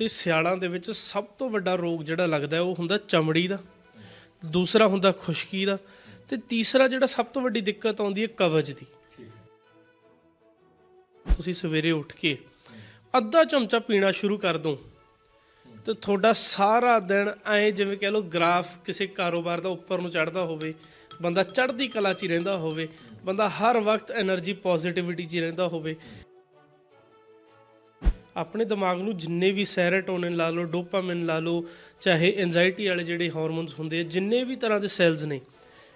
ਤੇ ਸਿਆਲਾਂ ਦੇ ਵਿੱਚ ਸਭ ਤੋਂ ਵੱਡਾ ਰੋਗ ਜਿਹੜਾ ਲੱਗਦਾ ਉਹ ਹੁੰਦਾ ਚਮੜੀ ਦਾ, ਦੂਸਰਾ ਹੁੰਦਾ ਖੁਸ਼ਕੀ ਦਾ ਤੇ ਤੀਸਰਾ ਜਿਹੜਾ ਸਭ ਤੋਂ ਵੱਡੀ ਦਿੱਕਤ ਆਉਂਦੀ ਹੈ ਕਵਜ਼ ਦੀ। ਤੁਸੀਂ ਸਵੇਰੇ ਉੱਠ ਕੇ ਅੱਧਾ ਚਮਚਾ ਪੀਣਾ ਸ਼ੁਰੂ ਕਰ ਦੋ ਤੇ ਤੁਹਾਡਾ ਸਾਰਾ ਦਿਨ ਐ ਜਿਵੇਂ ਕਹਿ ਲੋ ਗ੍ਰਾਫ ਕਿਸੇ ਕਾਰੋਬਾਰ ਦਾ ਉੱਪਰ ਨੂੰ ਚੜਦਾ ਹੋਵੇ, ਬੰਦਾ ਚੜ੍ਹਦੀ ਕਲਾ 'ਚ ਹੀ ਰਹਿੰਦਾ ਹੋਵੇ, ਬੰਦਾ ਹਰ ਵਕਤ એનર્ਜੀ ਪੋਜ਼ਿਟਿਵਿਟੀ 'ਚ ਹੀ ਰਹਿੰਦਾ ਹੋਵੇ। ਆਪਣੇ ਦਿਮਾਗ ਨੂੰ ਜਿੰਨੇ ਵੀ ਸੈਰੋਟੋਨਿਨ ਲਾ ਲਓ, ਡੋਪਾਮਾਈਨ ਲਾ ਲਓ, ਚਾਹੇ ਐਂਜ਼ਾਈਟੀ ਵਾਲੇ ਜਿਹੜੇ ਹਾਰਮੋਨਸ ਹੁੰਦੇ ਆ, ਜਿੰਨੇ ਵੀ ਤਰ੍ਹਾਂ ਦੇ ਸੈਲਸ ਨੇ,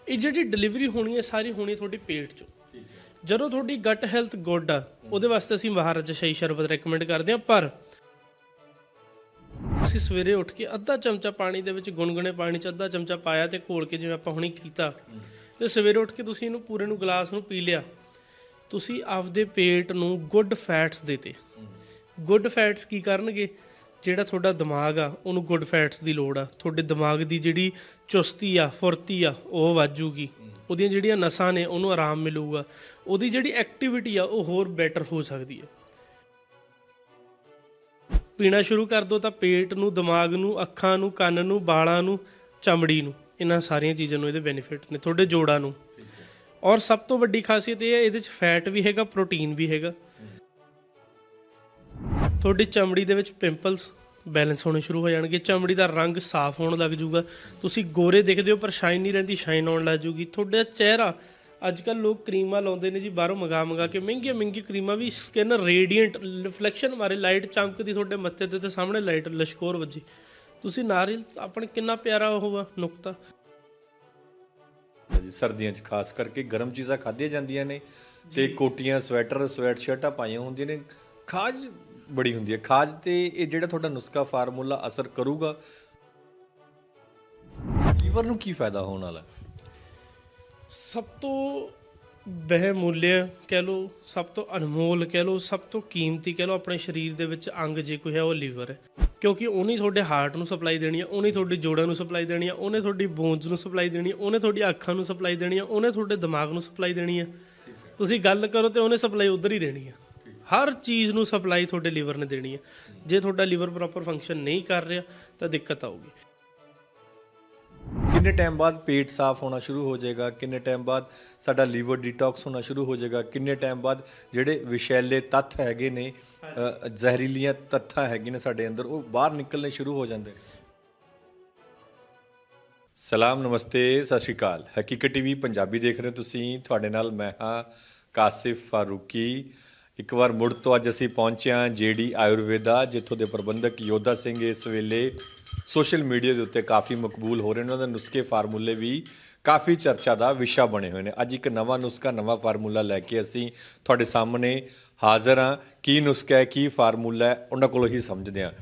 ਇਹ ਜਿਹੜੀ ਡਿਲੀਵਰੀ ਹੋਣੀ ਹੈ, ਸਾਰੀ ਹੋਣੀ ਹੈ ਤੁਹਾਡੇ ਪੇਟ 'ਚੋਂ। ਜਦੋਂ ਤੁਹਾਡੀ ਗਟ ਹੈਲਥ ਗੁੱਡ ਆ, ਉਹਦੇ ਵਾਸਤੇ ਅਸੀਂ ਮਹਾਰਾਜਾ ਸ਼ਾਹੀ ਸ਼ਰਬਤ ਰეკਮੈਂਡ ਕਰਦੇ ਹਾਂ, ਪਰ ਤੁਸੀਂ ਸਵੇਰੇ ਉੱਠ ਕੇ ਅੱਧਾ ਚਮਚਾ ਪਾਣੀ ਦੇ ਵਿੱਚ ਗੁਨਗੁਨੇ ਪਾਣੀ 'ਚ ਅੱਧਾ ਚਮਚਾ ਪਾਇਆ ਤੇ ਘੋਲ ਕੇ ਜਿਵੇਂ ਆਪਾਂ ਹੁਣੇ ਕੀਤਾ, ਤੇ ਸਵੇਰੇ ਉੱਠ ਕੇ ਤੁਸੀਂ ਇਹਨੂੰ ਪੂਰੇ ਨੂੰ ਗਲਾਸ ਨੂੰ ਪੀ ਲਿਆ, ਤੁਸੀਂ ਆਪਦੇ ਪੇਟ ਨੂੰ ਗੁੱਡ ਫੈਟਸ ਦੇਤੇ। ਗੁੱਡ ਫੈਟਸ ਕੀ ਕਰਨਗੇ? ਜਿਹੜਾ ਤੁਹਾਡਾ ਦਿਮਾਗ ਆ, ਉਹਨੂੰ ਗੁੱਡ ਫੈਟਸ ਦੀ ਲੋੜ ਆ। ਤੁਹਾਡੇ ਦਿਮਾਗ ਦੀ ਜਿਹੜੀ ਚੁਸਤੀ ਆ, ਫੁਰਤੀ ਆ, ਉਹ ਵਾਜੂਗੀ ਉਹਦੀਆਂ ਜਿਹੜੀਆਂ ਨਸਾਂ ਨੇ, ਉਹਨੂੰ ਆਰਾਮ ਮਿਲੂਗਾ। ਉਹਦੀ ਜਿਹੜੀ ਐਕਟੀਵਿਟੀ ਆ, ਉਹ ਹੋਰ ਬੈਟਰ ਹੋ ਸਕਦੀ ਹੈ ਪੀਣਾ ਸ਼ੁਰੂ ਕਰ ਦੋ ਤਾਂ ਪੇਟ ਨੂੰ, ਦਿਮਾਗ ਨੂੰ, ਅੱਖਾਂ ਨੂੰ, ਕੰਨ ਨੂੰ ਬਾਲਾਂ ਨੂੰ, ਚਮੜੀ ਨੂੰ। ਇਹਨਾਂ ਸਾਰੀਆਂ ਚੀਜ਼ਾਂ ਨੂੰ ਇਹਦੇ ਬੈਨੀਫਿਟ ਨੇ, ਤੁਹਾਡੇ ਜੋੜਾਂ ਨੂੰ। ਔਰ ਸਭ ਤੋਂ ਵੱਡੀ ਖਾਸੀਅਤ ਇਹ ਹੈ ਇਹਦੇ ਚ ਫੈਟ ਵੀ ਹੈਗਾ ਪ੍ਰੋਟੀਨ ਵੀ ਹੈਗਾ। ਤੁਹਾਡੀ ਚਮੜੀ ਦੇ ਵਿੱਚ ਪਿੰਪਲਸ ਬੈਲੈਂਸ ਹੋਣੇ ਸ਼ੁਰੂ ਹੋ ਜਾਣਗੇ। ਚਮੜੀ ਦਾ ਰੰਗ ਸਾਫ਼ ਹੋਣ ਲੱਗ ਜਾਊਗਾ। ਤੁਸੀਂ ਗੋਰੇ ਦਿਖਦੇ ਹੋ ਪਰ ਸ਼ਾਈਨ ਨਹੀਂ ਰਹਿੰਦੀ ਸ਼ਾਈਨ ਆਉਣ ਲੱਗ ਜਾਊਗੀ। ਤੁਹਾਡਾ ਚਿਹਰਾ ਅੱਜ ਕੱਲ ਲੋਕ ਕਰੀਮਾਂ ਲਾਉਂਦੇ ਨੇ ਜੀ ਬਾਹਰੋਂ ਮੰਗਾ ਮੰਗਾ ਕੇ। ਮਹਿੰਗੀਆਂ ਮਹਿੰਗੀਆਂ ਕਰੀਮਾਂ ਵੀ ਸਕਿਨ ਰੇਡੀਐਂਟ ਰਿਫਲੈਕਸ਼ਨ ਮਾਰੇ ਲਾਈਟ ਚਮਕਦੀ ਤੁਹਾਡੇ ਮੱਥੇ ਤੇ ਤੇ ਸਾਹਮਣੇ ਲਾਈਟ ਲਸ਼ਕੋਰ ਵੱਜੀ। ਤੁਸੀਂ ਨਾਰੀਅਲ ਆਪਣੇ ਕਿੰਨਾ ਪਿਆਰਾ ਉਹ ਆ ਨੁਕਤਾ। ਜੀ ਸਰਦੀਆਂ 'ਚ ਖਾਸ ਕਰਕੇ ਗਰਮ ਚੀਜ਼ਾਂ ਖਾਧੀਆਂ ਜਾਂਦੀਆਂ ਨੇ ਤੇ ਕੋਟੀਆਂ ਸਵੈਟਰ ਸਵੈਟ ਸ਼ਰਟਾਂ ਪਾਈਆਂ ਹੁੰਦੀਆਂ ਨੇ। ਖਾਜ ਬੜੀ ਹੁੰਦੀ ਹੈ। ਖਾਜ ਤੇ ਇਹ ਜਿਹੜਾ ਤੁਹਾਡਾ ਨੁਸਖਾ ਫਾਰਮੂਲਾ ਅਸਰ ਕਰੂਗਾ ਲੀਵਰ ਨੂੰ ਕੀ ਫਾਇਦਾ ਹੋਣ ਵਾਲਾ? ਸਭ ਤੋਂ ਬਹਿਮੁੱਲਿਆ ਕਹਿ ਲਓ, ਸਭ ਤੋਂ ਅਨਮੋਲ ਕਹਿ ਲਓ, ਸਭ ਤੋਂ ਕੀਮਤੀ ਕਹਿ ਲਓ, ਆਪਣੇ ਸਰੀਰ ਦੇ ਵਿੱਚ ਅੰਗ ਜੇ ਕੋਈ ਹੈ ਉਹ ਲੀਵਰ ਹੈ। ਕਿਉਂਕਿ ਉਹਨੇ ਤੁਹਾਡੇ ਹਾਰਟ ਨੂੰ ਸਪਲਾਈ ਦੇਣੀ ਹੈ, ਉਹਨੇ ਤੁਹਾਡੇ ਜੋੜਾਂ ਨੂੰ ਸਪਲਾਈ ਦੇਣੀ ਹੈ, ਉਹਨੇ ਤੁਹਾਡੀ ਬੋਨਸ ਨੂੰ ਸਪਲਾਈ ਦੇਣੀ ਹੈ, ਉਹਨੇ ਤੁਹਾਡੀ ਅੱਖਾਂ ਨੂੰ ਸਪਲਾਈ ਦੇਣੀ ਹੈ, ਉਹਨੇ ਤੁਹਾਡੇ ਦਿਮਾਗ ਨੂੰ ਸਪਲਾਈ ਦੇਣੀ ਹੈ। ਤੁਸੀਂ ਗੱਲ ਕਰੋ ਤੇ ਉਹਨੇ ਸਪਲਾਈ ਉਧਰ ਹੀ ਦੇਣੀ ਹੈ। ਹਰ ਚੀਜ਼ ਨੂੰ ਸਪਲਾਈ ਤੁਹਾਡੇ ਲੀਵਰ ਨੇ ਦੇਣੀ ਹੈ। ਜੇ ਤੁਹਾਡਾ ਲੀਵਰ ਪ੍ਰੋਪਰ ਫੰਕਸ਼ਨ ਨਹੀਂ ਕਰ ਰਿਹਾ ਤਾਂ ਦਿੱਕਤ ਆਊਗੀ। ਕਿੰਨੇ ਟਾਈਮ ਬਾਅਦ ਪੇਟ ਸਾਫ਼ ਹੋਣਾ ਸ਼ੁਰੂ ਹੋ ਜਾਏਗਾ? ਕਿੰਨੇ ਟਾਈਮ ਬਾਅਦ ਸਾਡਾ ਲੀਵਰ ਡੀਟੌਕਸ ਹੋਣਾ ਸ਼ੁਰੂ ਹੋ ਜਾਏਗਾ? ਕਿੰਨੇ ਟਾਈਮ ਬਾਅਦ ਜਿਹੜੇ ਵਿਸ਼ੈਲੇ ਤੱਤ ਹੈਗੇ ਨੇ ਅ, ਜ਼ਹਿਰੀਲੀਆਂ ਤੱਤਾਂ ਹੈਗੀਆਂ ਨੇ ਸਾਡੇ ਅੰਦਰ ਉਹ ਬਾਹਰ ਨਿਕਲਣੇ ਸ਼ੁਰੂ ਹੋ ਜਾਂਦੇ ਨੇ? ਸਲਾਮ ਨਮਸਤੇ ਸਤਿ ਸ਼੍ਰੀ ਅਕਾਲ। ਹਕੀਕਤ ਟੀਵੀ ਪੰਜਾਬੀ ਦੇਖ ਰਹੇ ਹੋ ਤੁਸੀਂ। ਤੁਹਾਡੇ ਨਾਲ ਮੈਂ ਹਾਂ ਕਾਸਿਫ ਫਾਰੂਕੀ। ਇੱਕ ਵਾਰ ਮੁੜ ਤੋਂ ਅੱਜ ਅਸੀਂ ਪਹੁੰਚੇ ਹਾਂ ਜੇਡੀ ਆਯੁਰਵੇਦਾ, ਜਿੱਥੋਂ ਦੇ ਪ੍ਰਬੰਧਕ ਯੋਧਾ ਸਿੰਘ ਇਸ ਵੇਲੇ ਸੋਸ਼ਲ ਮੀਡੀਆ ਦੇ ਉੱਤੇ ਕਾਫੀ ਮਕਬੂਲ ਹੋ ਰਹੇ ਨੇ। ਉਹਨਾਂ ਦੇ ਨੁਸਖੇ ਫਾਰਮੂਲੇ ਵੀ ਕਾਫੀ ਚਰਚਾ ਦਾ ਵਿਸ਼ਾ ਬਣੇ ਹੋਏ ਨੇ। ਅੱਜ ਇੱਕ ਨਵਾਂ ਨੁਸਖਾ, ਨਵਾਂ ਫਾਰਮੂਲਾ ਲੈ ਕੇ ਅਸੀਂ ਤੁਹਾਡੇ ਸਾਹਮਣੇ ਹਾਜ਼ਰ ਹਾਂ। ਕੀ ਨੁਸਖਾ ਹੈ, ਕੀ ਫਾਰਮੂਲਾ ਹੈ, ਉਹਨਾਂ ਕੋਲੋਂ ਹੀ ਸਮਝਦੇ ਹਾਂ।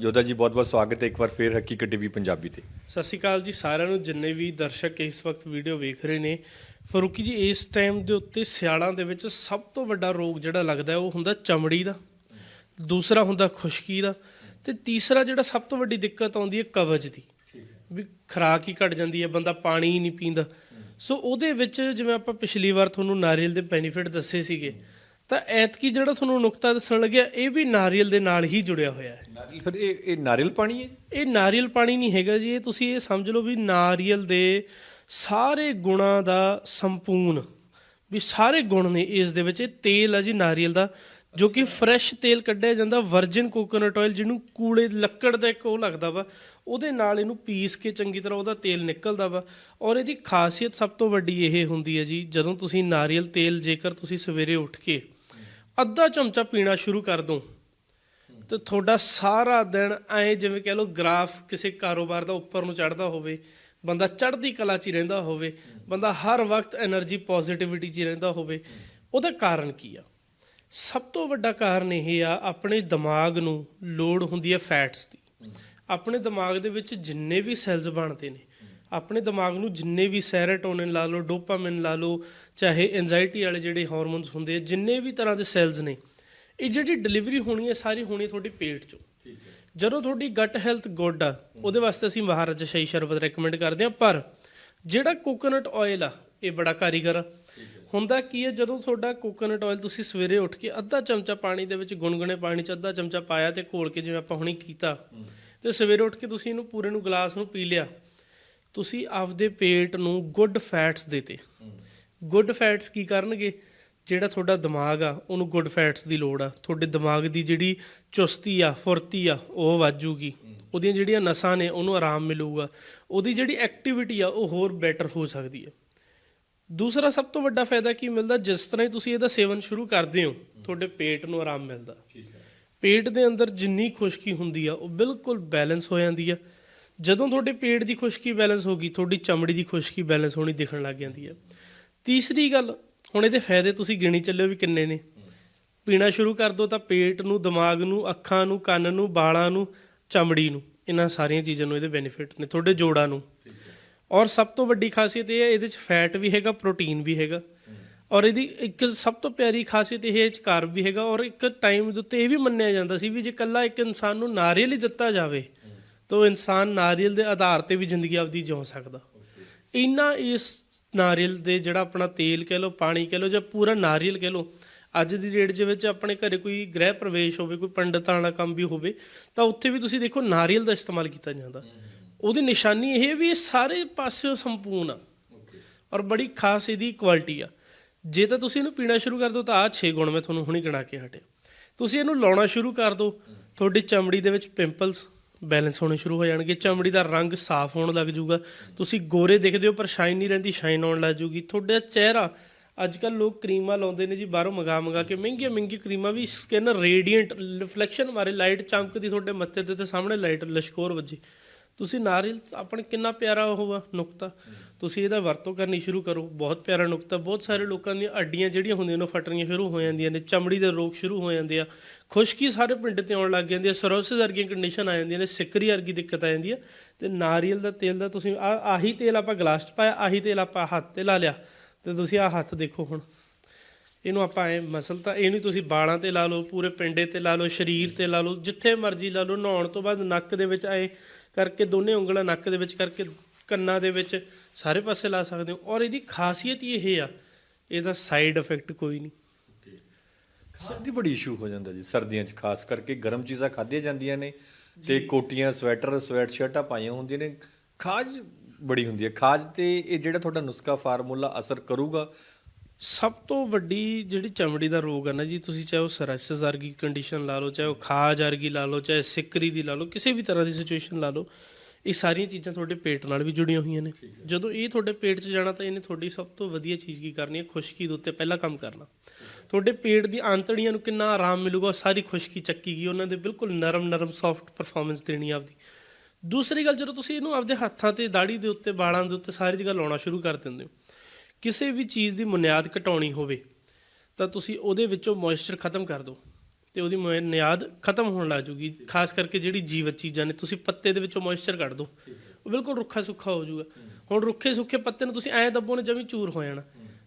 ਯੋਧਾ ਜੀ ਬਹੁਤ ਬਹੁਤ ਸਵਾਗਤ ਹੈ ਇੱਕ ਵਾਰ ਫੇਰ ਹਕੀਕਤ ਟੀਵੀ ਪੰਜਾਬੀ ਤੇ। ਸਤਿ ਸ਼੍ਰੀ ਅਕਾਲ ਜੀ, ਸਾਰਿਆਂ ਨੂੰ ਜਿੰਨੇ ਵੀ ਦਰਸ਼ਕ ਇਸ ਵਕਤ ਵੀਡੀਓ ਵੇਖ ਰਹੇ ਨੇ ਫਰੂਕੀ ਜੀ ਇਸ ਟਾਈਮ ਦੇ ਉੱਤੇ ਸਿਆਲਾਂ ਦੇ ਵਿੱਚ ਸਭ ਤੋਂ ਵੱਡਾ ਰੋਗ ਜਿਹੜਾ ਲੱਗਦਾ ਉਹ ਹੁੰਦਾ ਚਮੜੀ ਦਾ। ਦੂਸਰਾ ਹੁੰਦਾ ਖੁਸ਼ਕੀ ਦਾ। ਤੇ ਤੀਸਰਾ ਜਿਹੜਾ ਸਭ ਤੋਂ ਵੱਡੀ ਦਿੱਕਤ ਆਉਂਦੀ ਹੈ ਕਬਜ਼ ਦੀ। ਵੀ ਖਰਾਕ ਹੀ ਘਟ ਜਾਂਦੀ ਹੈ ਬੰਦਾ ਪਾਣੀ ਹੀ ਨਹੀਂ ਪੀਂਦਾ। ਸੋ ਉਹਦੇ ਵਿੱਚ ਜਿਵੇਂ ਆਪਾਂ ਪਿਛਲੀ ਵਾਰ ਤੁਹਾਨੂੰ ਨਾਰੀਅਲ ਦੇ ਬੈਨੀਫਿਟ ਦੱਸੇ ਸੀਗੇ ਤਾਂ ਐਤਕੀ ਜਿਹੜਾ ਤੁਹਾਨੂੰ ਨੁਕਤਾ ਦੱਸਣ ਲੱਗਿਆ ਇਹ ਵੀ ਨਾਰੀਅਲ ਦੇ ਨਾਲ ਹੀ ਜੁੜਿਆ ਹੋਇਆ ਹੈ। ਨਾਰੀਅਲ ਫਿਰ ਇਹ ਇਹ ਨਾਰੀਅਲ ਪਾਣੀ ਹੈ ਇਹ ਨਾਰੀਅਲ ਪਾਣੀ ਨਹੀਂ ਹੈਗਾ ਜੀ ਇਹ ਤੁਸੀਂ ਇਹ ਸਮਝ ਲਓ ਵੀ ਨਾਰੀਅਲ ਦੇ ਸਾਰੇ ਗੁਣਾਂ ਦਾ ਸੰਪੂਰਨ, ਵੀ ਸਾਰੇ ਗੁਣ ਨੇ ਇਸ ਦੇ ਵਿੱਚ। ਇਹ ਤੇਲ ਆ ਜੀ, ਨਾਰੀਅਲ ਦਾ, ਜੋ ਕਿ ਫਰੈਸ਼ ਤੇਲ ਕੱਢਿਆ ਜਾਂਦਾ, ਵਰਜਨ ਕੋਕੋਨਟ ਆਇਲ ਜਿਹਨੂੰ ਕੂੜੇ, ਲੱਕੜ ਦਾ ਇੱਕ ਉਹ ਲੱਗਦਾ ਵਾ, ਉਹਦੇ ਨਾਲ ਇਹਨੂੰ ਪੀਸ ਕੇ ਚੰਗੀ ਤਰ੍ਹਾਂ ਉਹਦਾ ਤੇਲ ਨਿਕਲਦਾ ਵਾ। ਔਰ ਇਹਦੀ ਖਾਸੀਅਤ ਸਭ ਤੋਂ ਵੱਡੀ ਇਹ ਹੁੰਦੀ ਹੈ ਜੀ, ਜਦੋਂ ਤੁਸੀਂ ਨਾਰੀਅਲ ਤੇਲ ਜੇਕਰ ਤੁਸੀਂ ਸਵੇਰੇ ਉੱਠ ਕੇ ਅੱਧਾ ਚਮਚਾ ਪੀਣਾ ਸ਼ੁਰੂ ਕਰ ਦੋ, ਤੇ ਤੁਹਾਡਾ ਸਾਰਾ ਦਿਨ ਐ ਜਿਵੇਂ ਕਹ ਲਓ ਗ੍ਰਾਫ ਕਿਸੇ ਕਾਰੋਬਾਰ ਦਾ ਉੱਪਰ ਨੂੰ ਚੜਦਾ ਹੋਵੇ ਬੰਦਾ ਚੜ੍ਹਦੀ ਕਲਾ 'ਚ ਹੀ ਰਹਿੰਦਾ ਹੋਵੇ, ਬੰਦਾ ਹਰ ਵਕਤ એનર્ਜੀ ਪੋਜ਼ਿਟਿਵਿਟੀ 'ਚ ਹੀ ਰਹਿੰਦਾ ਹੋਵੇ, ਉਹਦਾ ਕਾਰਨ ਕੀ ਆ? ਸਭ ਤੋਂ ਵੱਡਾ ਕਾਰਨ ਇਹ ਆ, ਆਪਣੇ ਦਿਮਾਗ ਨੂੰ ਲੋਡ ਹੁੰਦੀ ਹੈ ਫੈਟਸ ਦੀ। ਆਪਣੇ ਦਿਮਾਗ ਦੇ ਵਿੱਚ ਜਿੰਨੇ ਵੀ ਸੈਲਸ ਬਣਦੇ ਨੇ, ਆਪਣੇ ਦਿਮਾਗ ਨੂੰ ਜਿੰਨੇ ਵੀ ਸੈਰੋਟੋਨਿਨ ਲਾ ਲਓ ਡੋਪਾਮਾਈਨ ਲਾ ਲਓ, ਚਾਹੇ ਐਂਜ਼ਾਇਟੀ ਵਾਲੇ ਜਿਹੜੇ ਹਾਰਮੋਨਸ ਹੁੰਦੇ ਆ, ਜਿੰਨੇ ਵੀ ਤਰ੍ਹਾਂ ਦੇ ਸੈਲਸ ਨੇ, ਇਹ ਜਿਹੜੀ ਡਿਲੀਵਰੀ ਹੋਣੀ ਹੈ, ਸਾਰੀ ਹੋਣੀ ਤੁਹਾਡੇ ਪੇਟ ਚੋਂ। ਠੀਕ ਹੈ। ਜਦੋਂ ਤੁਹਾਡੀ ਗਟ ਹੈਲਥ ਗੁੱਡ ਆ ਉਹਦੇ ਵਾਸਤੇ ਅਸੀਂ ਮਹਾਰਾਜਾ ਸ਼ਾਹੀ ਸ਼ਰਬਤ ਰეკਮੈਂਡ ਕਰਦੇ ਹਾਂ ਪਰ ਜਿਹੜਾ ਕੋਕੋਨਟ ਆਇਲ ਆ ਇਹ ਬੜਾ ਕਾਰੀਗਰ ਆ। ਹੁੰਦਾ ਕੀ ਹੈ ਜਦੋਂ ਤੁਹਾਡਾ ਕੋਕੋਨਟ ਆਇਲ ਤੁਸੀਂ ਸਵੇਰੇ ਉੱਠ ਕੇ ਅੱਧਾ ਚਮਚਾ ਪਾਣੀ ਦੇ ਵਿੱਚ ਗੁਨਗੁਨੇ ਪਾਣੀ 'ਚ ਅੱਧਾ ਚਮਚਾ ਪਾਇਆ ਤੇ ਘੋਲ ਕੇ ਜਿਵੇਂ ਆਪਾਂ ਹੁਣੀ ਕੀਤਾ ਤੇ ਸਵੇਰੇ ਉੱਠ ਕੇ ਤੁਸੀਂ ਇਹਨੂੰ ਪੂਰੇ ਨੂੰ ਗਲਾਸ ਨੂੰ ਪੀ ਲਿਆ ਤੁਸੀਂ ਆਪਦੇ ਪੇਟ ਨੂੰ ਗੁੱਡ ਫੈਟਸ ਦੇਤੇ ਗੁੱਡ ਫੈਟਸ ਕੀ ਕਰਨਗੇ? ਜਿਹੜਾ ਤੁਹਾਡਾ ਦਿਮਾਗ ਆ ਉਹਨੂੰ ਗੁੱਡ ਫੈਟਸ ਦੀ ਲੋੜ ਆ। ਤੁਹਾਡੇ ਦਿਮਾਗ ਦੀ ਜਿਹੜੀ ਚੁਸਤੀ ਆ ਫੁਰਤੀ ਆ ਉਹ ਵਾਜੂਗੀ ਉਹਦੀਆਂ ਜਿਹੜੀਆਂ ਨਸਾਂ ਨੇ ਉਹਨੂੰ ਆਰਾਮ ਮਿਲੂਗਾ। ਉਹਦੀ ਜਿਹੜੀ ਐਕਟੀਵਿਟੀ ਆ ਉਹ ਹੋਰ ਬੈਟਰ ਹੋ ਸਕਦੀ ਹੈ ਦੂਸਰਾ ਸਭ ਤੋਂ ਵੱਡਾ ਫਾਇਦਾ ਕੀ ਮਿਲਦਾ? ਜਿਸ ਤਰ੍ਹਾਂ ਹੀ ਤੁਸੀਂ ਇਹਦਾ ਸੇਵਨ ਸ਼ੁਰੂ ਕਰਦੇ ਹੋ ਤੁਹਾਡੇ ਪੇਟ ਨੂੰ ਆਰਾਮ ਮਿਲਦਾ। ਪੇਟ ਦੇ ਅੰਦਰ ਜਿੰਨੀ ਖੁਸ਼ਕੀ ਹੁੰਦੀ ਆ ਉਹ ਬਿਲਕੁਲ ਬੈਲੈਂਸ ਹੋ ਜਾਂਦੀ ਆ। ਜਦੋਂ ਤੁਹਾਡੇ ਪੇਟ ਦੀ ਖੁਸ਼ਕੀ ਬੈਲੈਂਸ ਹੋ ਗਈ ਤੁਹਾਡੀ ਚਮੜੀ ਦੀ ਖੁਸ਼ਕੀ ਬੈਲੈਂਸ ਹੋਣੀ ਦਿਖਣ ਲੱਗ ਜਾਂਦੀ ਆ। ਤੀਸਰੀ ਗੱਲ ਹੁਣ ਇਹਦੇ ਫਾਇਦੇ ਤੁਸੀਂ ਗਿਣੀ ਚੱਲਿਓ ਵੀ ਕਿੰਨੇ ਨੇ। ਪੀਣਾ ਸ਼ੁਰੂ ਕਰ ਦੋ ਤਾਂ ਪੇਟ ਨੂੰ, ਦਿਮਾਗ ਨੂੰ, ਅੱਖਾਂ ਨੂੰ, ਕੰਨ ਨੂੰ, ਵਾਲਾਂ ਨੂੰ, ਚਮੜੀ ਨੂੰ, ਇਹਨਾਂ ਸਾਰੀਆਂ ਚੀਜ਼ਾਂ ਨੂੰ ਇਹਦੇ ਬੈਨੀਫਿਟ ਨੇ, ਤੁਹਾਡੇ ਜੋੜਾਂ ਨੂੰ। ਔਰ ਸਭ ਤੋਂ ਵੱਡੀ ਖਾਸੀਅਤ ਇਹ ਹੈ, ਇਹਦੇ ਚ ਫੈਟ ਵੀ ਹੈਗਾ ਪ੍ਰੋਟੀਨ ਵੀ ਹੈਗਾ। ਔਰ ਇਹਦੀ ਇੱਕ ਸਭ ਤੋਂ ਪਿਆਰੀ ਖਾਸੀਅਤ ਇਹ ਹੈ ਚ ਕਾਰਬ ਵੀ ਹੈਗਾ। ਔਰ ਇੱਕ ਟਾਈਮ ਦੇ ਉੱਤੇ ਇਹ ਵੀ ਮੰਨਿਆ ਜਾਂਦਾ ਸੀ ਵੀ ਜੇ ਕੱਲਾ ਇੱਕ ਇਨਸਾਨ ਨੂੰ ਨਾਰੀਅਲ ਹੀ ਦਿੱਤਾ ਜਾਵੇ, ਤਾਂ ਉਹ ਇਨਸਾਨ ਨਾਰੀਅਲ ਦੇ ਆਧਾਰ ਤੇ ਵੀ ਜ਼ਿੰਦਗੀ ਆਪਦੀ ਜਿਉ ਸਕਦਾ। ਇੰਨਾ ਇਸ ਨਾਰੀਅਲ ਦੇ ਜਿਹੜਾ ਆਪਣਾ ਤੇਲ ਕਹਿ ਲਓ, ਪਾਣੀ ਕਹਿ ਲਓ ਜਾਂ ਪੂਰਾ ਨਾਰੀਅਲ ਕਹਿ ਲਓ, ਅੱਜ ਦੀ ਡੇਟ ਦੇ ਵਿੱਚ ਆਪਣੇ ਘਰੇ ਕੋਈ ਗ੍ਰਹਿ ਪ੍ਰਵੇਸ਼ ਹੋਵੇ, ਕੋਈ ਪੰਡਤਾਂ ਵਾਲਾ ਕੰਮ ਵੀ ਹੋਵੇ, ਤਾਂ ਉੱਥੇ ਵੀ ਤੁਸੀਂ ਦੇਖੋ ਨਾਰੀਅਲ ਦਾ ਇਸਤੇਮਾਲ ਕੀਤਾ ਜਾਂਦਾ। ਉਹਦੀ ਨਿਸ਼ਾਨੀ ਇਹ ਵੀ ਸਾਰੇ ਪਾਸਿਓਂ ਸੰਪੂਰਨ ਆ। ਔਰ ਬੜੀ ਖਾਸ ਇਹਦੀ ਕੁਆਲਿਟੀ ਆ। ਜੇ ਤਾਂ ਤੁਸੀਂ ਇਹਨੂੰ ਪੀਣਾ ਸ਼ੁਰੂ ਕਰ ਦਿਓ ਤਾਂ ਆਹ 6 ਗੁਣ ਮੈਂ ਤੁਹਾਨੂੰ ਹੁਣੀ ਗਿਣਾ ਕੇ ਹਟਿਆ। ਤੁਸੀਂ ਇਹਨੂੰ ਲਾਉਣਾ ਸ਼ੁਰੂ ਕਰ ਦਿਓ ਤੁਹਾਡੀ ਚਮੜੀ ਦੇ ਵਿੱਚ ਪਿੰਪਲਸ ਬੈਲੈਂਸ ਹੋਣੇ ਸ਼ੁਰੂ ਹੋ ਜਾਣਗੇ, ਚਮੜੀ ਦਾ ਰੰਗ ਸਾਫ਼ ਹੋਣ ਲੱਗ ਜਾਊਗਾ। ਤੁਸੀਂ ਗੋਰੇ ਦਿਖਦੇ ਹੋ, ਪਰ ਸ਼ਾਈਨ ਨਹੀਂ ਰਹਿੰਦੀ, ਸ਼ਾਈਨ ਆਉਣ ਲੱਗ ਜਾਊਗੀ। ਤੁਹਾਡਾ ਚਿਹਰਾ ਅੱਜ ਕੱਲ ਲੋਕ ਕਰੀਮਾਂ ਲਾਉਂਦੇ ਨੇ ਜੀ, ਬਾਹਰੋਂ ਮੰਗਾ ਮੰਗਾ ਕੇ, ਮਹਿੰਗੀਆਂ ਮਹਿੰਗੀ ਕਰੀਮਾਂ ਵੀ ਸਕਿਨ ਰੇਡੀਐਂਟ ਰਿਫਲੈਕਸ਼ਨ ਮਾਰੇ ਲਾਈਟ ਚਮਕਦੀ ਤੁਹਾਡੇ ਮੱਥੇ ਤੇ ਤੇ ਸਾਹਮਣੇ ਲਾਈਟ ਲਸ਼ਕੋਰ ਵੱਜੇ। ਤੁਸੀਂ ਨਾਰੀਅਲ ਆਪਣੇ ਕਿੰਨਾ ਪਿਆਰਾ ਉਹ ਹੋਵਾ ਨੁਕਤਾ? ਤੁਸੀਂ ਇਹਦਾ ਵਰਤੋਂ ਕਰਨੀ ਸ਼ੁਰੂ ਕਰੋ। ਬਹੁਤ ਪਿਆਰਾ ਨੁਕਤਾ। ਬਹੁਤ ਸਾਰੇ ਲੋਕਾਂ ਦੀਆਂ ਹੱਡੀਆਂ ਜਿਹੜੀਆਂ ਹੁੰਦੀਆਂ ਨੇ, ਉਹ ਫਟਣੀਆਂ ਸ਼ੁਰੂ ਹੋ ਜਾਂਦੀਆਂ ਨੇ। ਚਮੜੀ ਦੇ ਰੋਗ ਸ਼ੁਰੂ ਹੋ ਜਾਂਦੇ ਆ। ਖੁਸ਼ਕੀ ਸਾਰੇ ਪਿੰਡ ਤੇ ਆਉਣ ਲੱਗ ਜਾਂਦੀ ਹੈ ਸਰੋਸਿਸ ਵਰਗੀਆਂ ਕੰਡੀਸ਼ਨ ਆ ਜਾਂਦੀਆਂ ਨੇ। ਸਿਕਰੀ ਵਰਗੀ ਦਿੱਕਤ ਆ ਜਾਂਦੀ ਹੈ ਤੇ ਨਾਰੀਅਲ ਦਾ ਤੇਲ ਦਾ ਤੁਸੀਂ ਆਹ- ਆਹੀ ਤੇਲ ਆਪਾਂ ਗਲਾਸ 'ਚ ਪਾਇਆ, ਆਹੀ ਤੇਲ ਆਪਾਂ ਹੱਥ ਤੇ ਲਾ ਲਿਆ। ਤੇ ਤੁਸੀਂ ਆਹ ਹੱਥ ਦੇਖੋ ਹੁਣ। ਇਹਨੂੰ ਆਪਾਂ ਐ ਮਸਲ ਤਾਂ ਇਹਨੂੰ ਤੁਸੀਂ ਬਾਲਾਂ ਤੇ ਲਾ ਲਓ, ਪੂਰੇ ਪਿੰਡੇ ਤੇ ਲਾ ਲਓ, ਸਰੀਰ ਤੇ ਲਾ ਲਓ, ਜਿੱਥੇ ਮਰਜ਼ੀ ਲਾ ਲਓ, ਨਹਾਉਣ ਤੋਂ ਬਾਅਦ ਨੱਕ ਦੇ ਵਿੱਚ ਆਏ ਕਰਕੇ ਦੋਨੇ ਉਂਗਲਾਂ ਨੱਕ ਦੇ ਵਿੱਚ ਕਰਕੇ ਕੰਨਾਂ ਦੇ ਵਿੱਚ ਸਾਰੇ ਪਾਸੇ ਲਾ ਸਕਦੇ ਹੋ। ਔਰ ਇਹਦੀ ਖਾਸੀਅਤ ਹੀ ਇਹ ਆ ਇਹਦਾ ਸਾਈਡ ਇਫੈਕਟ ਕੋਈ ਨਹੀਂ। ਸਰਦੀ ਬੜੀ ਇਸ਼ੂ ਹੋ ਜਾਂਦਾ ਜੀ ਸਰਦੀਆਂ 'ਚ ਖਾਸ ਕਰਕੇ ਗਰਮ ਚੀਜ਼ਾਂ ਖਾਧੀਆਂ ਜਾਂਦੀਆਂ ਨੇ ਤੇ ਕੋਟੀਆਂ ਸਵੈਟਰ ਸਵੈਟ ਸ਼ਰਟਾਂ ਪਾਈਆਂ ਹੁੰਦੀਆਂ ਨੇ। ਖਾਜ ਬੜੀ ਹੁੰਦੀ ਹੈ। ਖਾਜ ਤੇ ਇਹ ਜਿਹੜਾ ਤੁਹਾਡਾ ਨੁਸਖਾ ਫਾਰਮੂਲਾ ਅਸਰ ਕਰੂਗਾ ਸਭ ਤੋਂ ਵੱਡੀ ਜਿਹੜੀ ਚਮੜੀ ਦਾ ਰੋਗ ਹੈ ਨਾ ਜੀ ਤੁਸੀਂ ਚਾਹੇ ਉਹ ਸਰਾਇਸਿਸ ਵਰਗੀ ਕੰਡੀਸ਼ਨ ਲਾ ਲਓ ਚਾਹੇ ਉਹ ਖਾਜ ਵਰਗੀ ਲਾ ਲਓ ਚਾਹੇ ਸਿਕਰੀ ਦੀ ਲਾ ਲਓ ਕਿਸੇ ਵੀ ਤਰ੍ਹਾਂ ਦੀ ਸਿਚੁਏਸ਼ਨ ਲਾ ਲਓ ਇਹ ਸਾਰੀਆਂ ਚੀਜ਼ਾਂ ਤੁਹਾਡੇ ਪੇਟ ਨਾਲ ਵੀ ਜੁੜੀਆਂ ਹੋਈਆਂ ਨੇ। ਜਦੋਂ ਇਹ ਤੁਹਾਡੇ ਪੇਟ 'ਚ ਜਾਣਾ ਤਾਂ ਇਹਨੇ ਤੁਹਾਡੀ ਸਭ ਤੋਂ ਵਧੀਆ ਚੀਜ਼ ਕੀ ਕਰਨੀ ਹੈ? ਖੁਸ਼ਕੀ ਦੇ ਉੱਤੇ ਪਹਿਲਾ ਕੰਮ ਕਰਨਾ। ਤੁਹਾਡੇ ਪੇਟ ਦੀ ਆਂਤੜੀਆਂ ਨੂੰ ਕਿੰਨਾ ਆਰਾਮ ਮਿਲੂਗਾ ਉਹ ਸਾਰੀ ਖੁਸ਼ਕੀ ਚੱਕੀ ਗਈ ਉਹਨਾਂ ਦੇ ਬਿਲਕੁਲ ਨਰਮ ਨਰਮ ਸੌਫਟ ਪਰਫਾਰਮੈਂਸ ਦੇਣੀ ਆਪਦੀ। ਦੂਸਰੀ ਗੱਲ ਜਦੋਂ ਤੁਸੀਂ ਇਹਨੂੰ ਆਪਦੇ ਹੱਥਾਂ ਤੇ ਦਾੜੀ ਦੇ ਉੱਤੇ ਵਾਲਾਂ ਦੇ ਉੱਤੇ ਸਾਰੀ ਜਗ੍ਹਾ ਲਾਉਣਾ ਸ਼ੁਰੂ ਕਰ ਦਿੰਦੇ ਹੋ ਕਿਸੇ ਵੀ ਚੀਜ਼ ਦੀ ਬੁਨਿਆਦ ਘਟਾਉਣੀ ਹੋਵੇ, ਤਾਂ ਤੁਸੀਂ ਉਹਦੇ ਵਿੱਚੋਂ ਮੋਇਸਚਰ ਖਤਮ ਕਰ ਦਿਓ ਤੇ ਉਹਦੀ ਮੁਨਿਆਦ ਖਤਮ ਹੋਣ ਲੱਗ ਜੂਗੀ। ਖਾਸ ਕਰਕੇ ਜਿਹੜੀ ਜੀਵਤ ਚੀਜ਼ਾਂ ਨੇ, ਤੁਸੀਂ ਪੱਤੇ ਦੇ ਵਿੱਚੋਂ ਮੋਇਸਚਰ ਕੱਢ ਦਿਓ। ਉਹ ਬਿਲਕੁਲ ਰੁੱਖਾ ਸੁੱਖਾ ਹੋ ਜਾਊਗਾ ਹੁਣ ਰੁੱਖੇ ਸੁੱਖੇ ਪੱਤੇ ਨੂੰ ਤੁਸੀਂ ਐਂ ਦੱਬੋ ਨੇ, ਜਮੀ ਚੂਰ ਹੋ ਜਾਣਾ।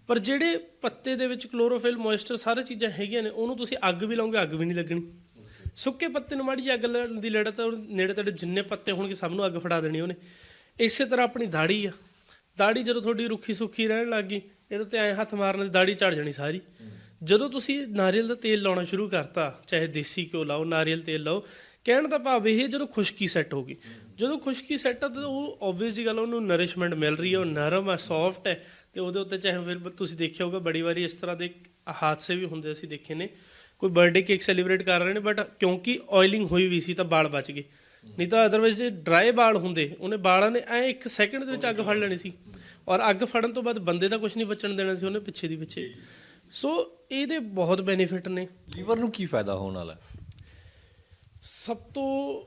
ਪਰ ਜਿਹੜੇ ਪੱਤੇ ਦੇ ਵਿੱਚ ਕਲੋਰੋਫਿਲ ਮੋਇਸਚਰ ਸਾਰੇ ਚੀਜ਼ਾਂ ਹੈਗੀਆਂ ਨੇ, ਉਹਨੂੰ ਤੁਸੀਂ ਅੱਗ ਵੀ ਲਾਉਂਗੇ ਅੱਗ ਵੀ ਨਹੀਂ ਲੱਗਣੀ। ਸੁੱਕੇ ਪੱਤੇ ਨੂੰ ਮਾੜੀ ਅੱਗ ਲਾਉਣ ਦੀ ਲੜਾ ਤਾਂ ਨੇੜੇ ਤੇੜੇ ਜਿੰਨੇ ਪੱਤੇ ਹੋਣਗੇ, ਸਭ ਨੂੰ ਅੱਗ ਫੜਾ ਦੇਣੀ ਉਹਨੇ। ਇਸੇ ਤਰ੍ਹਾਂ ਆਪਣੀ ਦਾੜੀ ਆ। ਦਾੜੀ ਜਦੋਂ ਤੁਹਾਡੀ ਰੁੱਖੀ ਸੁੱਖੀ ਰਹਿਣ ਲੱਗ ਗਈ, ਇਹਦੇ ਤੇ ਐ ਹੱਥ ਮਾਰਨ ਦੀ ਦਾੜੀ ਝੜ ਜਾਣੀ ਸਾਰੀ। ਜਦੋਂ ਤੁਸੀਂ ਨਾਰੀਅਲ ਦਾ ਤੇਲ ਲਾਉਣਾ ਸ਼ੁਰੂ ਕਰਤਾ, ਚਾਹੇ ਦੇਸੀ ਘਿਓ ਲਾਓ, ਨਾਰੀਅਲ ਤੇਲ ਲਾਓ, ਕਹਿਣ ਦਾ ਭਾਵ ਇਹ ਜਦੋਂ ਖੁਸ਼ਕੀ ਸੈੱਟ ਹੋ ਗਈ। ਜਦੋਂ ਖੁਸ਼ਕੀ ਸੈੱਟ ਆ, ਤਾਂ ਉਹ ਆਬਵੀਅਸ ਜੀ ਗੱਲ ਉਹਨੂੰ ਨਰਿਸ਼ਮੈਂਟ ਮਿਲ ਰਹੀ ਹੈ ਉਹ ਨਰਮ ਹੈ ਸੌਫਟ ਹੈ ਤੇ ਉਹਦੇ ਉੱਤੇ ਚਾਹੇ ਫਿਰ ਤੁਸੀਂ ਦੇਖਿਆ ਹੋਗਾ ਬੜੀ ਵਾਰੀ ਇਸ ਤਰ੍ਹਾਂ ਦੇ ਹਾਦਸੇ ਵੀ ਹੁੰਦੇ ਅਸੀਂ ਦੇਖੇ ਨੇ। ਕੋਈ ਬਰਥਡੇ ਕੇਕ ਸੈਲੀਬ੍ਰੇਟ ਕਰ ਰਹੇ ਨੇ ਬਟ ਕਿਉਂਕਿ ਆਇਲਿੰਗ ਹੋਈ ਵੀ ਸੀ, ਤਾਂ ਵਾਲ ਬਚ ਗਏ। ਨਹੀਂ ਤਾਂ ਅਦਰਵਾਈਜ਼ ਜੇ ਡਰਾਈ ਵਾਲ ਹੁੰਦੇ ਉਹਨੇ ਵਾਲਾਂ ਨੇ ਐ ਇੱਕ ਸੈਕਿੰਡ ਦੇ ਵਿੱਚ ਅੱਗ ਫੜ ਲੈਣੀ ਸੀ। ਔਰ ਅੱਗ ਫੜਨ ਤੋਂ ਬਾਅਦ ਬੰਦੇ ਦਾ ਕੁਝ ਨਹੀਂ ਬਚਣ ਦੇਣਾ ਸੀ ਉਹਨੇ ਪਿੱਛੇ ਦੀ ਪਿੱਛੇ। ਸੋ ਇਹਦੇ ਬਹੁਤ ਬੈਨੀਫਿਟ ਨੇ। ਲੀਵਰ ਨੂੰ ਕੀ ਫਾਇਦਾ ਹੋਣ ਵਾਲਾ? ਸਭ ਤੋਂ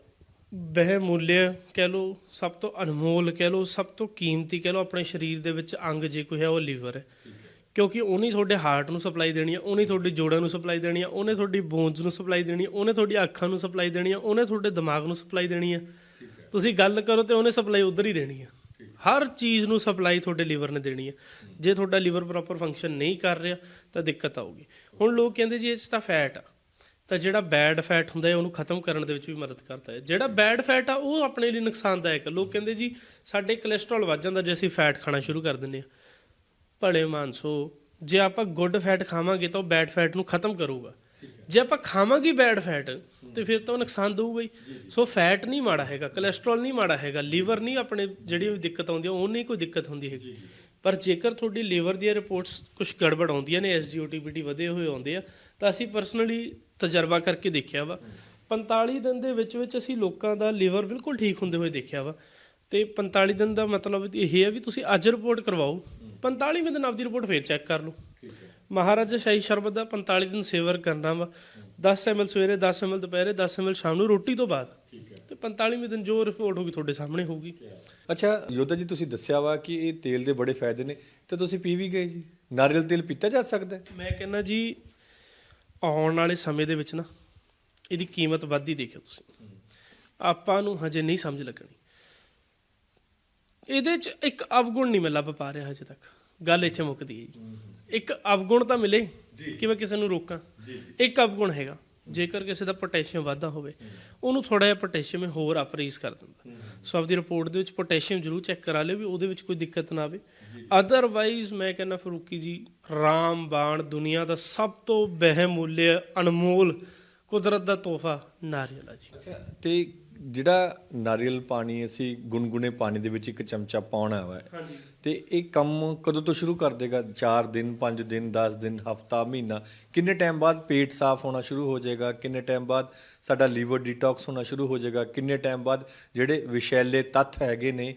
ਬਹਿਮੁੱਲਿਆ ਕਹਿ ਲਓ ਸਭ ਤੋਂ ਅਨਮੋਲ ਕਹਿ ਲਓ ਸਭ ਤੋਂ ਕੀਮਤੀ ਕਹਿ ਲਓ ਆਪਣੇ ਸਰੀਰ ਦੇ ਵਿੱਚ ਅੰਗ ਜੇ ਕੋਈ ਹੈ ਉਹ ਲੀਵਰ ਹੈ। ਕਿਉਂਕਿ ਉਹਨੇ ਤੁਹਾਡੇ ਹਾਰਟ ਨੂੰ ਸਪਲਾਈ ਦੇਣੀ ਹੈ ਉਹਨੇ ਤੁਹਾਡੇ ਜੋੜਾਂ ਨੂੰ ਸਪਲਾਈ ਦੇਣੀ ਹੈ ਉਹਨੇ ਤੁਹਾਡੀ ਬੋਨਸ ਨੂੰ ਸਪਲਾਈ ਦੇਣੀ ਹੈ ਉਹਨੇ ਤੁਹਾਡੀ ਅੱਖਾਂ ਨੂੰ ਸਪਲਾਈ ਦੇਣੀ ਹੈ ਉਹਨੇ ਤੁਹਾਡੇ ਦਿਮਾਗ ਨੂੰ ਸਪਲਾਈ ਦੇਣੀ ਹੈ। ਤੁਸੀਂ ਗੱਲ ਕਰੋ ਤੇ ਉਹਨੇ ਸਪਲਾਈ ਉਧਰ ਹੀ ਦੇਣੀ ਹੈ ਹਰ ਚੀਜ਼ ਨੂੰ ਸਪਲਾਈ ਤੁਹਾਡੇ ਲੀਵਰ ਨੇ ਦੇਣੀ ਹੈ। ਜੇ ਤੁਹਾਡਾ ਲੀਵਰ ਪ੍ਰੋਪਰ ਫੰਕਸ਼ਨ ਨਹੀਂ ਕਰ ਰਿਹਾ ਤਾਂ ਦਿੱਕਤ ਆਊਗੀ। ਹੁਣ ਲੋਕ ਕਹਿੰਦੇ ਜੀ ਇਹ ਤਾਂ ਫੈਟ ਆ। ਤਾਂ ਜਿਹੜਾ ਬੈਡ ਫੈਟ ਹੁੰਦਾ ਹੈ ਉਹਨੂੰ ਖਤਮ ਕਰਨ ਦੇ ਵਿੱਚ ਵੀ ਮਦਦ ਕਰਦਾ ਹੈ। ਜਿਹੜਾ ਬੈਡ ਫੈਟ ਆ ਉਹ ਆਪਣੇ ਲਈ ਨੁਕਸਾਨਦਾਇਕ ਹੈ ਲੋਕ ਕਹਿੰਦੇ ਜੀ ਸਾਡੇ ਕੋਲੇਸਟ੍ਰੋਲ ਵੱਧ ਜਾਂਦਾ ਜੇ ਅਸੀਂ ਫੈਟ ਖਾਣਾ ਸ਼ੁਰੂ ਕਰ ਦਿੰਦੇ ਹਾਂ। ਭਲੇ ਮਾਨਸੋ ਜੇ ਆਪਾਂ ਗੁੱਡ ਫੈਟ ਖਾਵਾਂਗੇ ਤਾਂ ਉਹ ਬੈਡ ਫੈਟ ਨੂੰ ਖਤਮ ਕਰੂਗਾ। ਜੇ ਆਪਾਂ ਖਾਵਾਂਗੇ ਬੈਡ ਫੈਟ ਤੇ ਫਿਰ ਤਾਂ ਉਹ ਨੁਕਸਾਨ ਦਊਗਾ ਹੀ। ਸੋ ਫੈਟ ਨਹੀਂ ਮਾੜਾ ਹੈਗਾ ਕੋਲੇਸਟ੍ਰੋਲ ਨਹੀਂ ਮਾੜਾ ਹੈਗਾ ਲੀਵਰ ਨਹੀਂ ਆਪਣੇ ਜਿਹੜੀ ਵੀ ਦਿੱਕਤ ਆਉਂਦੀ ਉਹ ਨਹੀਂ ਕੋਈ ਦਿੱਕਤ ਹੁੰਦੀ ਹੈਗੀ। ਪਰ ਜੇਕਰ ਤੁਹਾਡੀ ਲੀਵਰ ਦੀਆਂ ਰਿਪੋਰਟਸ ਕੁਝ ਗੜਬੜ ਆਉਂਦੀਆਂ ਨੇ ਐਸਜੀਓਟੀਪੀਟੀ ਵਧੇ ਹੋਏ ਆਉਂਦੇ ਆ ਤਾਂ ਅਸੀਂ ਪਰਸਨਲੀ ਤਜਰਬਾ ਕਰਕੇ ਦੇਖਿਆ ਵਾ। 45 ਦਿਨ ਦੇ ਵਿੱਚ ਵਿੱਚ ਅਸੀਂ ਲੋਕਾਂ ਦਾ ਲੀਵਰ ਬਿਲਕੁਲ ਠੀਕ ਹੁੰਦੇ ਹੋਏ ਦੇਖਿਆ ਵਾ। ਤੇ 45 ਦਿਨ ਦਾ ਮਤਲਬ ਇਹ ਹੈ ਵੀ ਤੁਸੀਂ ਅੱਜ ਰਿਪੋਰਟ ਕਰਵਾਓ। 45ਵੇਂ ਦਿਨ ਆਪਦੀ ਰਿਪੋਰਟ ਫੇਰ ਚੈੱਕ ਕਰ ਲਓ। ਮਹਾਰਾਜਾ ਸ਼ਾਹੀ ਸ਼ਰਬਤ ਦਾ 45 ਦਿਨ ਸੇਵਰ ਕਰਨਾ ਵਾ। 10 ml ਸਵੇਰੇ 10 ml ਦੁਪਹਿਰੇ 10 ml ਸ਼ਾਮ ਨੂੰ ਰੋਟੀ ਤੋਂ ਬਾਅਦ। ਤੇ 45ਵੇਂ ਦਿਨ ਜੋ ਰਿਪੋਰਟ ਹੋਗੀ ਤੁਹਾਡੇ ਸਾਹਮਣੇ ਹੋਊਗੀ। ਅੱਛਾ ਯੋਧਾ ਜੀ ਤੁਸੀਂ ਦੱਸਿਆ ਵਾ ਕਿ ਇਹ ਤੇਲ ਦੇ ਬੜੇ ਫਾਇਦੇ ਨੇ। ਤੇ ਤੁਸੀਂ ਪੀ ਵੀ ਗਏ ਜੀ। ਨਾਰੀਅਲ ਤੇਲ ਪੀਤਾ ਜਾ ਸਕਦਾ ਮੈਂ ਕਹਿੰਦਾ ਜੀ ਆਉਣ ਵਾਲੇ ਸਮੇਂ ਦੇ ਵਿੱਚ ਨਾ ਇਹਦੀ ਕੀਮਤ ਵੱਧਦੀ ਦੇਖਿਓ ਤੁਸੀਂ। ਆਪਾਂ ਨੂੰ ਹਜੇ ਨਹੀਂ ਸਮਝ ਲੱਗਣੀ। ਇਹਦੇ 'ਚ ਇੱਕ ਅਵਗੁਣ ਨਹੀਂ ਮੈਂ ਲੱਭ ਪਾ ਰਿਹਾ ਹਜੇ ਤੱਕ। ਗੱਲ ਇੱਥੇ ਮੁੱਕਦੀ ਹੈ ਜੀ। ਇੱਕ ਅਵਗੁਣ ਤਾਂ ਮਿਲੇ ਕਿ ਮੈਂ ਕਿਸੇ ਨੂੰ ਰੋਕਾਂ। ਇੱਕ ਅਵਗੁਣ ਹੈਗਾ। ਜੇਕਰ ਕਿਸੇ ਦਾ ਪੋਟੈਸ਼ੀਅਮ ਵਾਧਾ ਹੋਵੇ ਉਹਨੂੰ ਥੋੜਾ ਜਿਹਾ ਪੋਟੈਸ਼ੀਅਮ ਹੋਰ ਅਪਰੀਜ਼ ਕਰ ਦਿੰਦਾ। ਸੋ ਆਪਦੀ ਰਿਪੋਰਟ ਦੇ ਵਿੱਚ ਪੋਟੈਸ਼ੀਅਮ ਜ਼ਰੂਰ ਚੈੱਕ ਕਰਾ ਲਿਓ ਵੀ ਉਹਦੇ ਵਿੱਚ ਕੋਈ ਦਿੱਕਤ ਨਾ ਆਵੇ। ਅਦਰਵਾਈਜ਼ ਮੈਂ ਕਹਿੰਦਾ ਫਰੂਕੀ ਜੀ ਰਾਮਬਾਣ ਦੁਨੀਆ ਦਾ ਸਭ ਤੋਂ ਬਹਿਮੁੱਲੇ ਅਨਮੋਲ ਕੁਦਰਤ ਦਾ ਤੋਹਫਾ ਨਾਰੀਅਲ ਆ ਜੀ ਤੇ ਜਿਹੜਾ ਨਾਰੀਅਲ ਪਾਣੀ ਅਸੀਂ ਗੁਨਗੁਨੇ ਪਾਣੀ ਦੇ ਵਿੱਚ ਇੱਕ ਚਮਚਾ ਪਾਉਣਾ ਵਾ ਹਾਂਜੀ। ਤੇ ਇਹ ਕੰਮ ਕਦੋਂ ਤੋਂ ਸ਼ੁਰੂ ਕਰ ਦੇਗਾ? 4 ਦਿਨ 5 ਦਿਨ 10 ਦਿਨ ਹਫਤਾ ਮਹੀਨਾ? ਕਿੰਨੇ ਟਾਈਮ ਬਾਅਦ ਪੇਟ ਸਾਫ਼ ਹੋਣਾ ਸ਼ੁਰੂ ਹੋ ਜਾਏਗਾ? ਕਿੰਨੇ ਟਾਈਮ ਬਾਅਦ ਸਾਡਾ ਲੀਵਰ ਡੀਟੌਕਸ ਹੋਣਾ ਸ਼ੁਰੂ ਹੋ ਜਾਏਗਾ? ਕਿੰਨੇ ਟਾਈਮ ਬਾਅਦ ਜਿਹੜੇ ਵਿਸ਼ੈਲੇ ਤੱਤ ਹੈਗੇ ਨੇ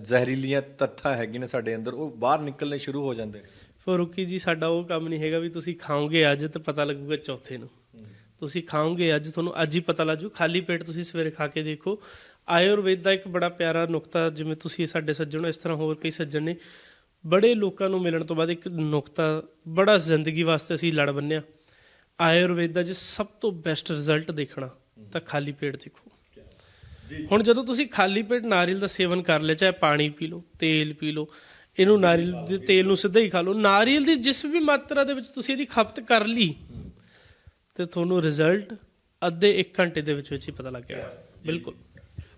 ਜ਼ਹਿਰੀਲੀਆਂ ਤੱਤਾਂ ਹੈਗੇ ਨੇ ਸਾਡੇ ਅੰਦਰ ਉਹ ਬਾਹਰ ਨਿਕਲਣੇ ਸ਼ੁਰੂ ਹੋ ਜਾਂਦੇ ਨੇ। ਫਰੂਕੀ ਜੀ ਸਾਡਾ ਉਹ ਕੰਮ ਨਹੀਂ ਹੈਗਾ ਵੀ ਤੁਸੀਂ ਖਾਓਗੇ ਅੱਜ ਤੇ ਪਤਾ ਲੱਗੂਗਾ ਚੌਥੇ ਨੂੰ। ਤੁਸੀਂ ਖਾਓਗੇ ਅੱਜ ਤੁਹਾਨੂੰ ਅੱਜ ਹੀ ਪਤਾ ਲੱਜੂ ਖਾਲੀ ਪੇਟ ਤੁਸੀਂ ਸਵੇਰੇ ਖਾ ਕੇ ਦੇਖੋ। ਆਯੁਰਵੇਦ ਦਾ ਇੱਕ ਬੜਾ ਪਿਆਰਾ ਨੁਕਤਾ ਜਿਵੇਂ ਤੁਸੀਂ ਸਾਡੇ ਸੱਜਣ ਇਸ ਤਰ੍ਹਾਂ ਹੋਰ ਕਈ ਸੱਜਣ ਨੇ। ਬੜੇ ਲੋਕਾਂ ਨੂੰ ਮਿਲਣ ਤੋਂ ਬਾਅਦ ਇੱਕ ਨੁਕਤਾ ਬੜਾ ਜ਼ਿੰਦਗੀ ਵਾਸਤੇ ਅਸੀਂ ਲੜ ਬੰਨਿਆ। ਆਯੁਰਵੇਦ ਦਾ ਜੇ ਸਭ ਤੋਂ ਬੈਸਟ ਰਿਜ਼ਲਟ ਦੇਖਣਾ ਤਾਂ ਖਾਲੀ ਪੇਟ ਦੇਖੋ। ਹੁਣ ਜਦੋਂ ਤੁਸੀਂ ਖਾਲੀ ਪੇਟ ਨਾਰੀਅਲ ਦਾ ਸੇਵਨ ਕਰ ਲਿਆ ਚਾਹੇ ਪਾਣੀ ਪੀ ਲਓ ਤੇਲ ਪੀ ਲਓ ਇਹਨੂੰ ਨਾਰੀਅਲ ਦੇ ਤੇਲ ਨੂੰ ਸਿੱਧਾ ਹੀ ਖਾ ਲਓ। ਨਾਰੀਅਲ ਦੀ ਜਿਸ ਵੀ ਮਾਤਰਾ ਦੇ ਵਿੱਚ ਤੁਸੀਂ ਇਹਦੀ ਖਪਤ ਕਰ ਲਈ ਤੇ ਤੁਹਾਨੂੰ ਰਿਜ਼ਲਟ ਅੱਧੇ 1 ਘੰਟੇ ਦੇ ਵਿੱਚ ਵਿੱਚ ਹੀ ਪਤਾ ਲੱਗ ਜਾਏਗਾ ਬਿਲਕੁਲ।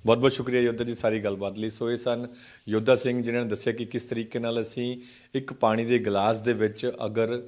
ਬਹੁਤ ਬਹੁਤ ਸ਼ੁਕਰੀਆ ਯੋਧਾ ਜੀ ਸਾਰੀ ਗੱਲਬਾਤ ਲਈ। ਸੋ ਇਹ ਸਨ ਯੋਧਾ ਸਿੰਘ ਜਿਨ੍ਹਾਂ ਨੇ ਦੱਸਿਆ ਕਿ ਕਿਸ ਤਰੀਕੇ ਨਾਲ ਅਸੀਂ ਇੱਕ ਪਾਣੀ ਦੇ ਗਲਾਸ ਦੇ ਵਿੱਚ ਅਗਰ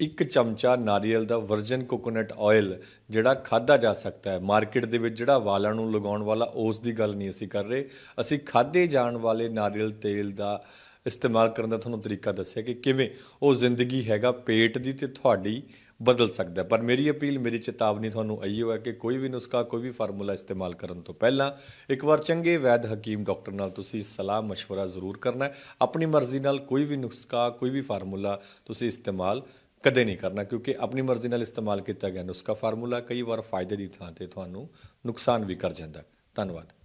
ਇੱਕ ਚਮਚਾ ਨਾਰੀਅਲ ਦਾ ਵਰਜਨ ਕੋਕੋਨਟ ਆਇਲ ਜਿਹੜਾ ਖਾਦਾ ਜਾ ਸਕਦਾ ਹੈ ਮਾਰਕੀਟ ਦੇ ਵਿੱਚ ਜਿਹੜਾ ਵਾਲਾਂ ਨੂੰ ਲਗਾਉਣ ਵਾਲਾ ਉਸ ਦੀ ਗੱਲ ਨਹੀਂ ਅਸੀਂ ਕਰ ਰਹੇ। ਅਸੀਂ ਖਾਦੇ ਜਾਣ ਵਾਲੇ ਨਾਰੀਅਲ ਤੇਲ ਦਾ ਇਸਤੇਮਾਲ ਕਰਨ ਦਾ ਤੁਹਾਨੂੰ ਤਰੀਕਾ ਦੱਸਿਆ ਕਿ ਕਿਵੇਂ ਉਹ ਜ਼ਿੰਦਗੀ ਹੈਗਾ ਪੇਟ ਦੀ ਤੇ ਤੁਹਾਡੀ ਬਦਲ ਸਕਦਾ ਹੈ। ਪਰ ਮੇਰੀ ਅਪੀਲ ਮੇਰੀ ਚੇਤਾਵਨੀ ਤੁਹਾਨੂੰ ਇਹੀ ਹੈ ਕਿ ਕੋਈ ਵੀ ਨੁਸਖਾ ਕੋਈ ਵੀ ਫਾਰਮੂਲਾ ਇਸਤੇਮਾਲ ਕਰਨ ਤੋਂ ਪਹਿਲਾਂ ਇੱਕ ਵਾਰ ਚੰਗੇ ਵੈਦ ਹਕੀਮ ਡਾਕਟਰ ਨਾਲ ਤੁਸੀਂ ਸਲਾਹ مشورہ ਜ਼ਰੂਰ ਕਰਨਾ ਹੈ ਆਪਣੀ ਮਰਜ਼ੀ ਨਾਲ ਕੋਈ ਵੀ ਨੁਸਖਾ ਕੋਈ ਵੀ ਫਾਰਮੂਲਾ ਤੁਸੀਂ ਇਸਤੇਮਾਲ ਕਦੇ ਨਹੀਂ ਕਰਨਾ ਕਿਉਂਕਿ ਆਪਣੀ ਮਰਜ਼ੀ ਨਾਲ ਇਸਤੇਮਾਲ ਕੀਤਾ ਗਿਆ ਨੁਸਖਾ ਫਾਰਮੂਲਾ ਕਈ ਵਾਰ ਫਾਇਦੇ ਦੀ ਥਾਂ ਤੇ ਤੁਹਾਨੂੰ ਨੁਕਸਾਨ ਵੀ ਕਰ ਜਾਂਦਾ ਹੈ। ਧੰਨਵਾਦ